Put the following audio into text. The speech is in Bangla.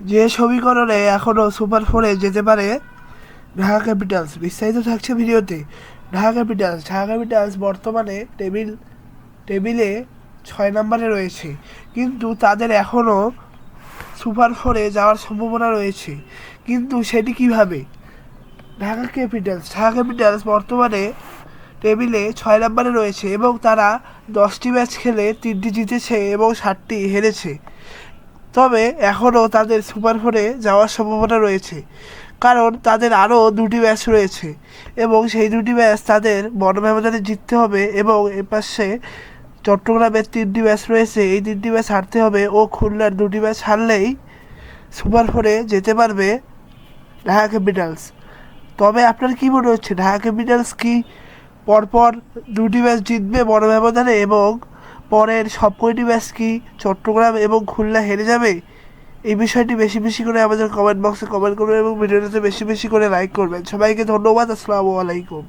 যে সমীকরণে এখনও সুপার ফোরে যেতে পারে, ঢাকা ক্যাপিটালস। বিস্তারিত থাকছে ভিডিওতে। ঢাকা ক্যাপিটালস। ঢাকা ক্যাপিটালস বর্তমানে টেবিল, টেবিলে ছয় নম্বরে রয়েছে। কিন্তু তাদের এখনও সুপার ফোরে যাওয়ার সম্ভাবনা রয়েছে। কিন্তু সেটি কীভাবে? ঢাকা ক্যাপিটালস। ঢাকা ক্যাপিটালস বর্তমানে টেবিলে ছয় নম্বরে রয়েছে এবং তারা দশটি ম্যাচ খেলে তিনটি জিতেছে এবং ষাটটি হেরেছে। তবে এখনও তাদের সুপার ফোরে যাওয়ার সম্ভাবনা রয়েছে, কারণ তাদের আরও দুটি ম্যাচ রয়েছে এবং সেই দুটি ম্যাচ তাদের বড় ব্যবধানে জিততে হবে এবং এপাশে চট্টগ্রামের তিনটি ম্যাচ রয়েছে, এই তিনটি ম্যাচ হারতে হবে ও খুলনার দুটি ম্যাচ হারলেই সুপার ফোরে যেতে পারবে ঢাকা ক্যাপিটালস। তবে আপনার কি মনে হচ্ছে, ঢাকা ক্যাপিটালস কি পরপর দুটি ম্যাচ জিতবে বড় ব্যবধানে এবং পরের সব কয়টি ম্যাচ কি চট্টগ্রাম এবং খুলনা হেরে যাবে? এই বিষয়টি বেশি বেশি করে আমাদের কমেন্ট বক্সে কমেন্ট করবেন এবং ভিডিওটাতে বেশি বেশি করে লাইক করবেন। সবাইকে ধন্যবাদ, আসসালামু আলাইকুম।